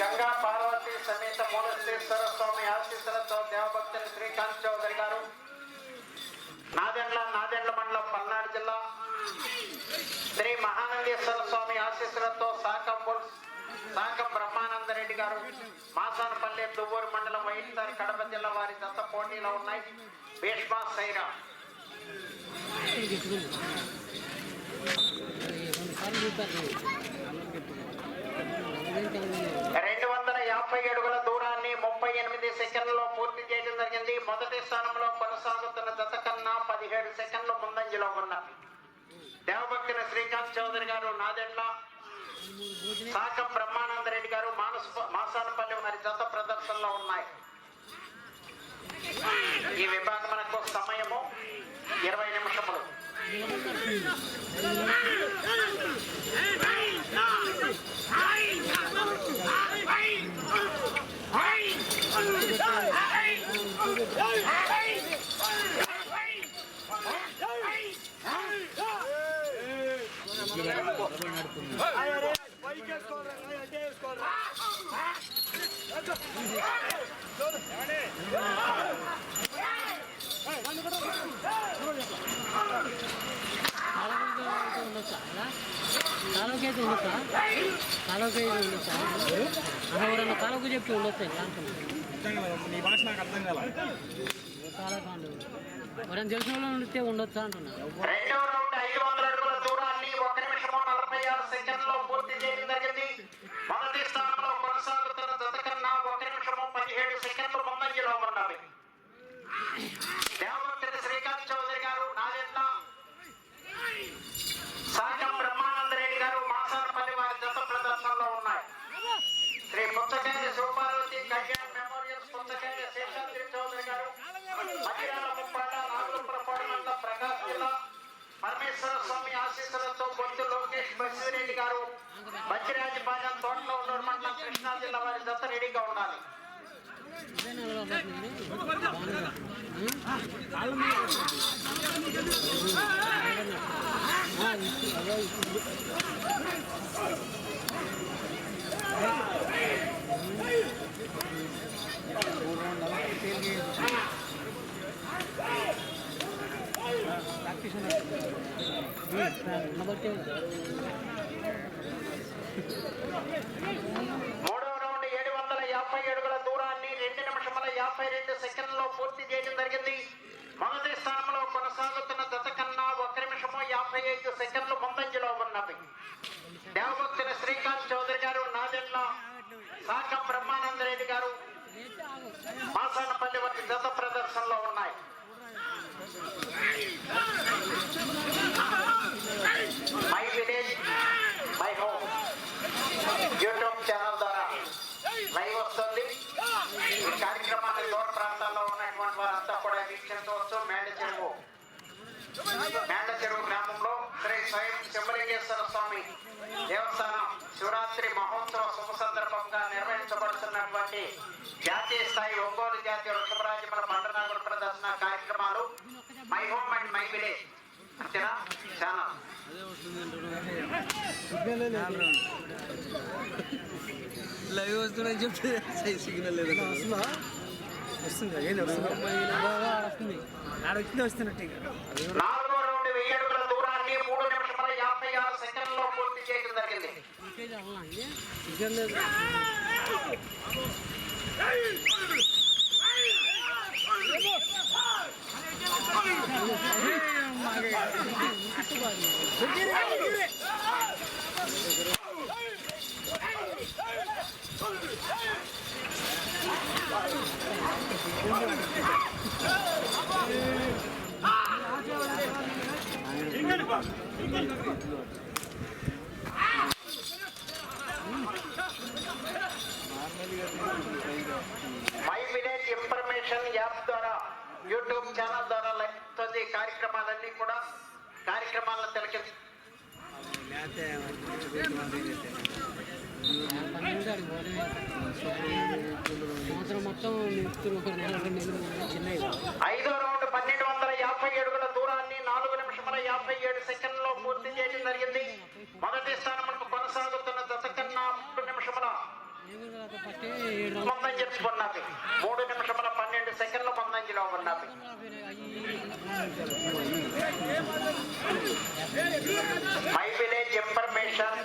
గంగా పార్వతి సమేత మూలశ్రీశ్వర స్వామి ఆశీస్సులతో దేవభక్తులు శ్రీకాంత్ చౌదరి గారు నాదెండ్ల నాదెండ్ల మండలం పల్నాడు జిల్లా శ్రీ మహానందేశ్వర స్వామి ఆశీస్సులతో సాకం సాకం బ్రహ్మానందరెడ్డి గారు మాసానపల్లె దువ్వూరు మండలం వైఎస్ఆర్ కడప జిల్లా వారి దత్త పోటీలో ఉన్నాయి. భీష్మా సైరా. రెండు వందల యాభై అడుగుల దూరాన్ని ముప్పై ఎనిమిది సెకండ్లలో పూర్తి చేయడం జరిగింది. మొదటి స్థానంలో కొనసాగుతున్న జత కన్నా పదిహేడు సెకండ్లు ముందంజలో ఉన్నారు. దేవభక్తుల శ్రీకాంత్ చౌదరి గారు నాదెండ్ల సాకం బ్రహ్మానంద రెడ్డి గారు మానస మాసానపల్లి వారి జత ప్రదర్శనలో ఉన్నాయి. ఈ విభాగమునకు సమయము ఇరవై నిమిషములు. కాలువకి అయితే ఉండొచ్చా కాలువకి ఉండొచ్చా అసలు ఎవరన్నా కాలువకు చెప్పి ఉండొచ్చా ఇలా నీ భాష నాకు అర్థం కాల కాలువకాండు ఎవరైనా తెలిసిన వాళ్ళు ఉండితే ఉండొచ్చా అంటున్నా రెండవ రౌండ్ ఐదు వందల అడుగుల దూరాన్ని ఒక నిమిషం నలభై ఆరు సెకండ్లో పూర్తి చేయడం జరిగింది జిల్లా పరమేశ్వర స్వామి ఆశీస్సులతో బొత్తు లోకేష్ బసిరెడ్డి గారు బచ్చిరాజపాలెం తోటలో ఉన్నారు మండలం కృష్ణా జిల్లా వారి జత రెడీగా ఉండాలి. ఇదే నెలలో మూడవ రౌండ్ ఏడు వందల యాభై అడుగుల దూరాన్ని రెండు నిమిషముల యాభై రెండు సెకండ్లో పూర్తి చేయడం జరిగింది. మొదటి స్థానంలో కొనసాగుతున్న దశ కన్నా ఒక నిమిషము యాభై ఐదు సెకండ్లు ముందంజలో ఉన్నవి. దేవభక్తుల శ్రీకాంత్ చౌదరి గారు నాదెండ్ల సాక బ్రహ్మానంద రెడ్డి గారు మాసానపల్లి వంటి దశ ప్రదర్శనలో ఉన్నాయి. My village my home YouTube channel ద్వారా లైవ్ వస్తుంది. ఈ కార్యక్రమాన్ని దూర ప్రాంతాల్లో ఉన్నటువంటి వారంతా కూడా వీక్షించవచ్చు మేడ చెరువు. మేడ చెరువు గ్రామంలో శ్రీ స్వయం శంభలింగేశ్వర స్వామి దేవస్థానం శివరాత్రి మహోత్సవ శుభ సందర్భంగా నిర్వహించబడుతున్నటువంటి జాతీయ స్థాయి ఒంగోలు జాతీయ వృషభరాజముల మండనాగుల ప్రదర్శన కార్యక్రమాలు my home and my village అంతేనా? ఛానల్ లైవ్ వస్తుందని చెప్తే సిగ్నల్ లేదు వస్తుంది ఏంది వస్తుంది వస్తుంది ఆడ వచ్చింది వస్తున్నట్టు. నాలుగో రౌండ్ వెయ్యి అడుగుల దూరాన్ని మూడు నిమిషముల యాభై ఆరు సెకండ్లో పూర్తి చేయడం జరిగింది ఇంకేది అవ్వాలా ఇది? సిగ్నల్ లేదు మై విలేజ్ ఇన్ఫర్మేషన్ యాప్ ద్వారా యూట్యూబ్ ఛానల్ ద్వారా లభిస్తుంది. కార్యక్రమాలన్నీ కూడా కార్యక్రమాలను తిలకి ఐదో రౌండ్ పన్నెండు వందల యాభై ఏడుగుల అడుగుల దూరాన్ని నాలుగు నిమిషముల యాభై ఏడు సెకండ్లో పూర్తి చేయడం జరిగింది. మొదటి స్థానంలో కొనసాగుతున్న దశకన్నా కన్నా మూడు నిమిషముల ఏమి కదా మూడు నిమిషముల పన్నెండు సెకండ్ల ముందంజలో ఉన్నది. మై విలేజ్ ఇన్ఫర్మేషన్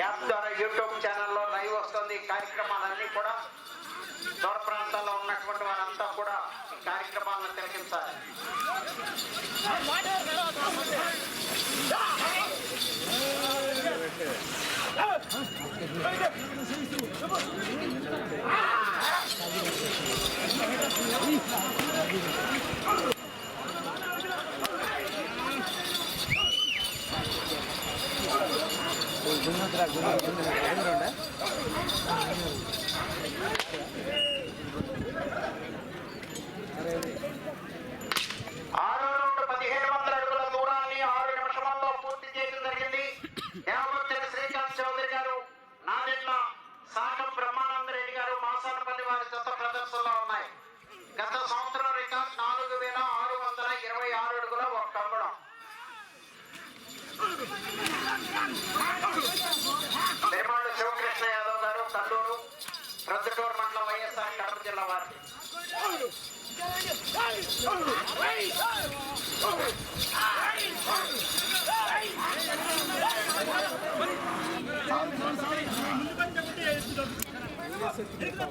యాప్ ద్వారా యూట్యూబ్ ఛానల్లో లైవ్ వస్తుంది. కార్యక్రమాలన్నీ కూడా దూర ప్రాంతాల్లో ఉన్నటువంటి వారంతా కూడా ఈ కార్యక్రమాలను తిలకించాలి. ఆరు నుండి పదిహేను వందల అడుగుల దూరాన్ని ఆరు నిమిషాల్లో పూర్తి చేయడం జరిగింది దేవభక్తుల శ్రీకాంత్ చౌదరి గారు నాదెండ్ల సాకం బ్రహ్మానంద రెడ్డి గారు మాసానపల్లి వారి జత ప్రదర్శనలో ఉన్నాయి గత సంవత్సరం రికార్డ్ నాలుగు వేల ఆరు వందల ఇరవై ఆరు అడుగుల ఒక అంగుళం. యాదవ్ గారు కల్లూరు ప్రొద్దుటూరు మండలం వైఎస్ఆర్ కడప జిల్లా వారి ఏడవ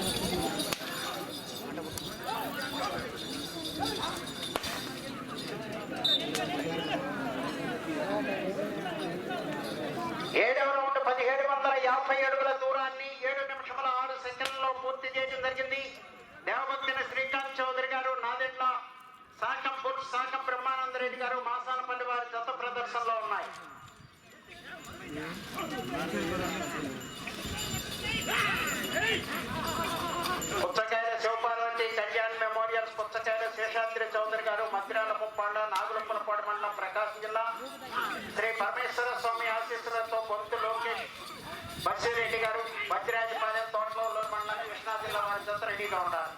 పరమేశ్వర స్వామి ఆశీస్సులతో పొంతు లోకేష్ బచ్చిరెడ్డి గారు భద్రాజపాలెం తోటలూరులో మండలం కృష్ణా జిల్లా వారి చేత రెడీగా ఉన్నారు.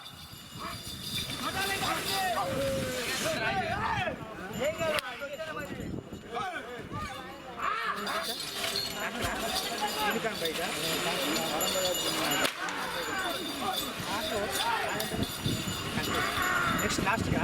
నెక్స్ట్ లాస్ట్గా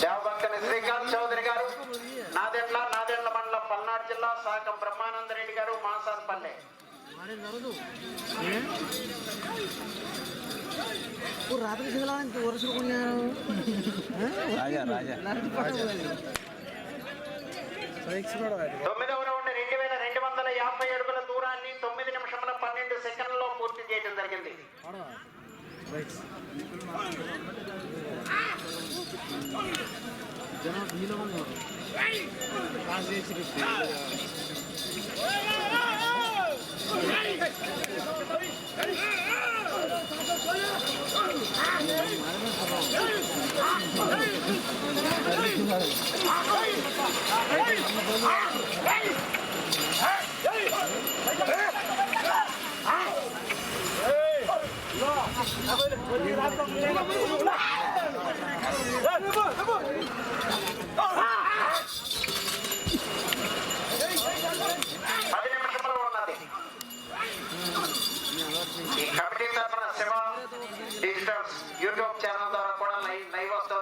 దేవభక్తని శ్రీకాంత్ చౌదరి గారు నాదెండ్ల నాదెండ్ల మండలం పల్నాడు జిల్లా సాకం బ్రహ్మానంద రెడ్డి గారు మాసాన్పల్లె రాత్రి తొమ్మిదవ రౌండ్ రెండు వేల రెండు వందల యాభై అడుగుల దూరాన్ని తొమ్మిది నిమిషముల పన్నెండు సెకండ్లలో పూర్తి చేయడం జరిగింది. Hey!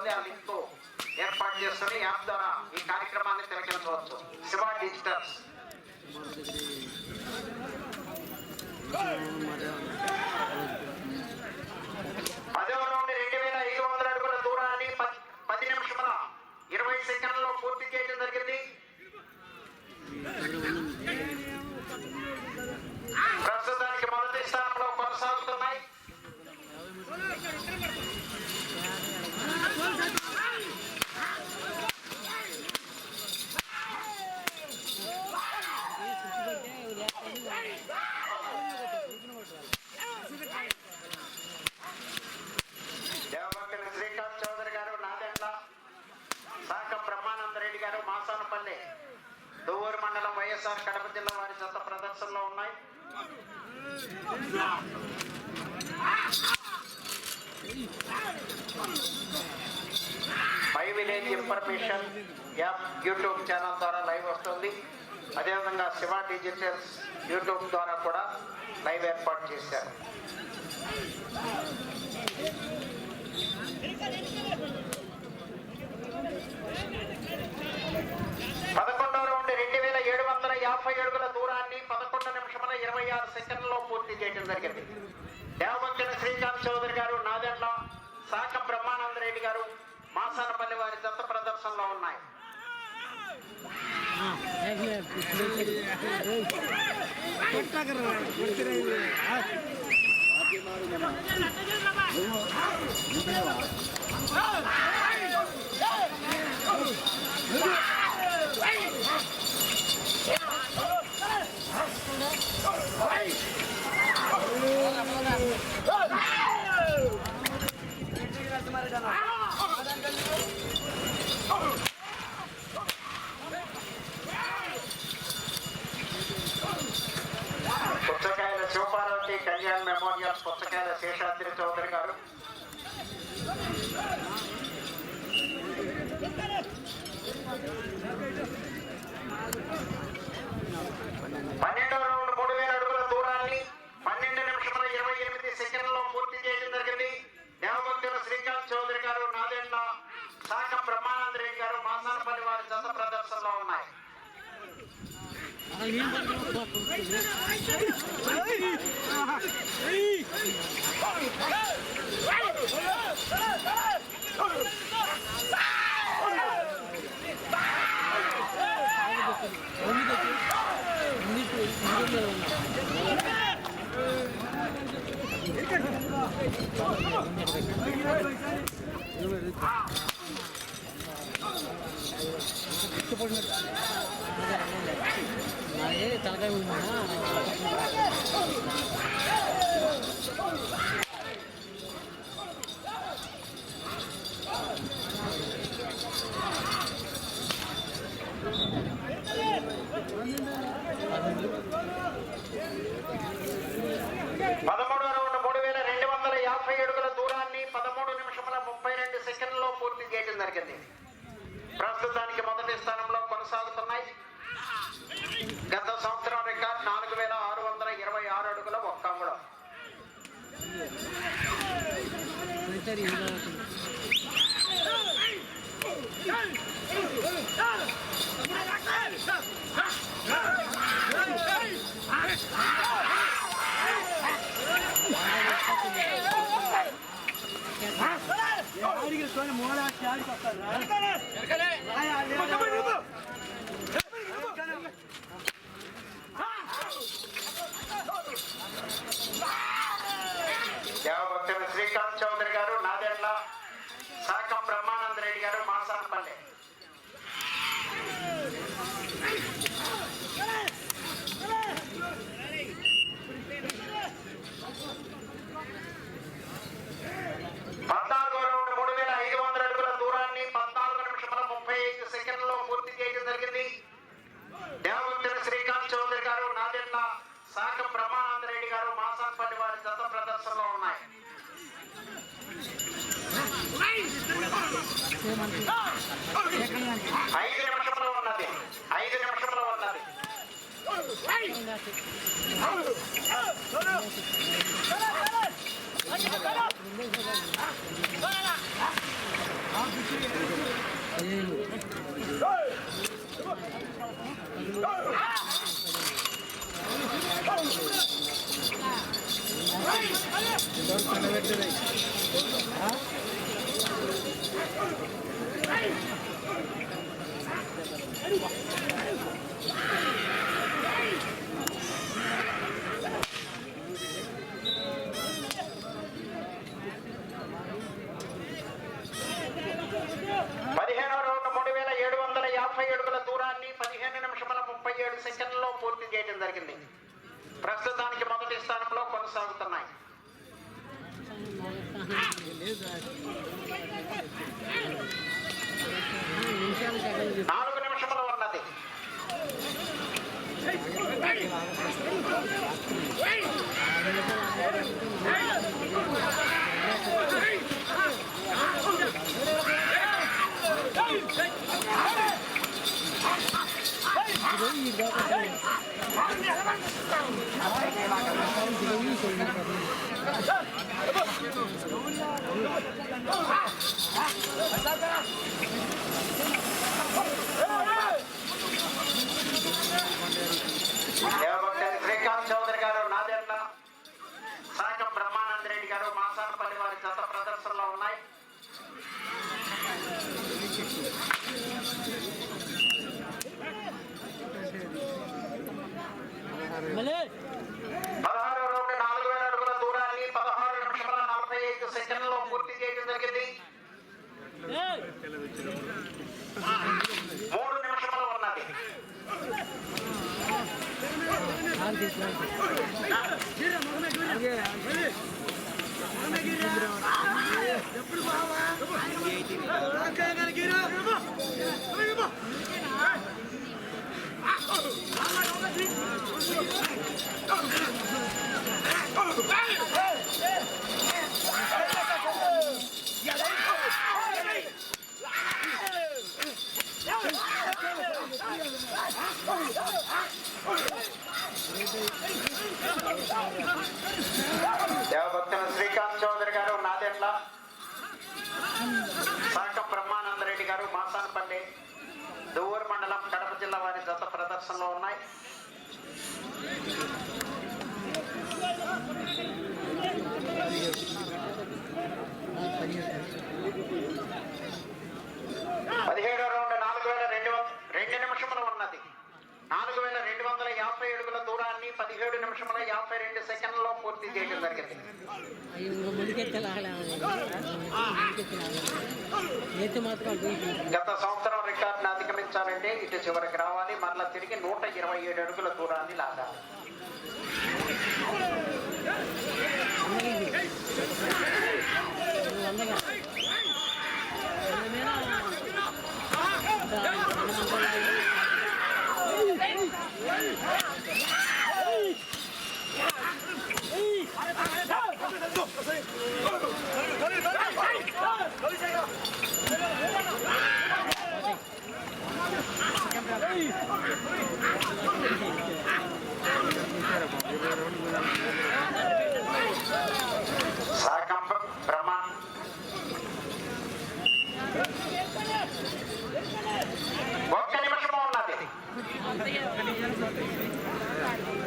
లైవ్ వస్తుంది లింక్ ఏర్పాటు చేస్తున్న యాప్ ద్వారా ఈ కార్యక్రమాన్ని తిలకించవచ్చు శివ డిజిటల్స్ పదవ నుండి రెండు వేల ఐదు వందల అడుగుల దూరాన్ని పది నిమిషముల ఇరవై సెకండ్లలో పూర్తి చేయడం జరిగింది. ప్రస్తుతానికి మొదటి స్థానంలో కొనసాగుతున్నాయి. దేవభక్తులు శ్రీకాంత్ చౌదరి గారు నాదెండ శాఖ బ్రహ్మానంద రెడ్డి గారు మాసానపల్లి దువ్వూరు మండలం వైఎస్ఆర్ కడప జిల్లా వారి చెత్త ప్రదర్శనలో ఉన్నాయి. My village information app YouTube channel ద్వారా లైవ్ వస్తుంది. అదేవిధంగా శివ డిజిటల్స్ యూట్యూబ్ ద్వారా కూడా లైవ్ ఏర్పాటు చేశారు. はい。ప్రదర్శనలో ఉన్నాయి తలకాయ ఉందా పదమూడవ శ్రీకాంత్ చౌదరి గారు నాదెండ్ల శాఖ బ్రహ్మానంద రెడ్డి గారు మాసానపల్లి పద్నాలుగో రౌండ్ మూడు వేల ఐదు వందల అడుగుల దూరాన్ని పద్నాలుగు నిమిషముల ముప్పై ఐదు సెకండ్లలో పూర్తి చేయడం జరిగింది దేవభక్తులు శ్రీకాంత్ చౌదరి గారు నాదెండ్ల శాఖ బ్రహ్మానంద రెడ్డి గారు మాసాన్పల్లి వారి జత ప్రదర్శనలో ఉన్నాయి ఐదు నిమిషంలో ఉన్నది ఐదు నిమిషంలో ఉన్నది ఉందా? పదిహేనో రౌండ్ మూడు వేల ఏడు వందల యాభై అడుగుల దూరాన్ని పదిహేను నిమిషముల ముప్పై ఏడు సెకండ్లలో పూర్తి చేయడం జరిగింది ప్రస్తుతానికి మొదటి స్థానంలో కొనసాగుతున్నాయి నిమిషాలు సెకండ్ నాలుగు నిమిషములు ఉన్నది దేవభక్తులు శ్రీకాంత్ చౌదరి గారు నాదెండ్ల సాగం బ్రహ్మానంద రెడ్డి గారు మాసానపల్లి వారి జత ప్రదర్శనలో ఉన్నాయి మళ్ళీ పదహారు రౌండ్ నాలుగు వేల అడుగుల దూరాన్ని పదహారు నిమిషముల నలభై ఐదు సెకండ్లలో పూర్తి చేయడం జరిగింది ఏయ్! మూడు నిమిషములు ఉన్నది ఆగు తీసి, శ్రీకాంత్ చౌదరి గారు నాదెండ్ల సాక బ్రహ్మానంద రెడ్డి గారు మాసానపల్లి దువ్వూరు మండలం కడప జిల్లా వారి జత ప్రదర్శనలో ఉన్నాయి. పదిహేడో రౌండ్ నాలుగు వేల రెండు వం- రెండు నిమిషములు ఉన్నది నాలుగు వేల రెండు వందల యాభై అడుగుల దూరాన్ని పదిహేడు నిమిషముల యాభై రెండు సెకండ్లలో పూర్తి చేయడం జరిగింది అయ్యో ఇంకో ముందుకెత్తే లాగలే ముందుకెత్తే లాగలే ఎత్తి మాత్రం అటు ఇటు. గత సంవత్సరం రికార్డును అధిగమించాలంటే ఇటు చివరికి రావాలి మరలా తిరిగి నూట ఇరవై ఏడు అడుగుల దూరాన్ని లాగాలి Yeah ఇది. నువ్వు వందగా వంద మీద ఇంకా రెండు వందలు. సాకం బ్రహ్మ ఒక్క నిమిషము ఉన్నది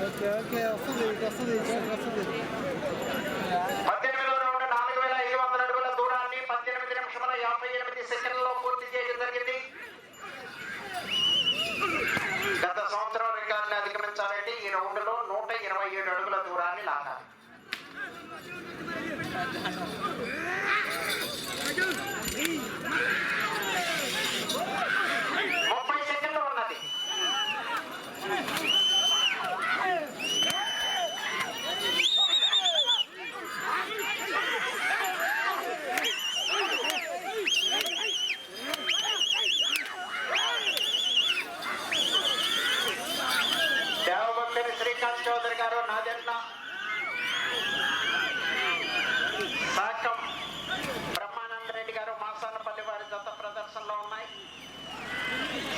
ఓకే ఓకే వస్తుంది ఇటు వస్తుంది ఇటు వస్తుంది పద్దెనిమిదో రౌండ్ నాలుగు వేల ఐదు వందల అడుగుల దూరాన్ని పద్దెనిమిది యాభై ఎనిమిది సెకండ్లలో పూర్తి చేయడం జరిగింది. గత సంవత్సరం రికార్డుని అధిగమించాలంటే ఈ రౌండ్లో నూట ఇరవై ఏడు అడుగుల దూరాన్ని లాగాలి. శ్రీకాంత్ చౌదరి గారు నాదెట్ల సాకం బ్రహ్మానంద రెడ్డి గారు మాసానపల్లి వారి జత ప్రదర్శనలో ఉన్నాయి.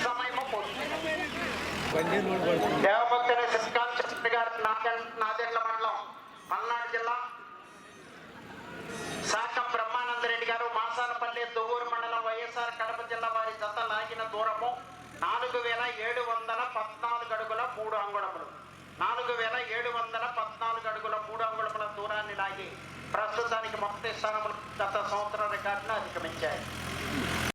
సమయము పూర్తి. దేవభక్తుడు శ్రీకాంత్ చౌదరి గారు నాదెట్ల నాదెట్ల మండలం పల్నాడు జిల్లా. సాకం బ్రహ్మానంద రెడ్డి గారు మాసానపల్లి దువ్వూరు మండలం వైఎస్ఆర్ కడప జిల్లా వారి జత లాగిన దూరము నాలుగు వేల ఏడు వందల పద్నాలుగు అడుగుల మూడు అంగుళములు. నాలుగు వేల ఏడు వందల పద్నాలుగు అడుగుల మూడు అంగుళముల దూరాన్ని లాగి ప్రస్తుతానికి మొదటి స్థానములు గత సంవత్సరం రికార్డును అధిగమించాయి.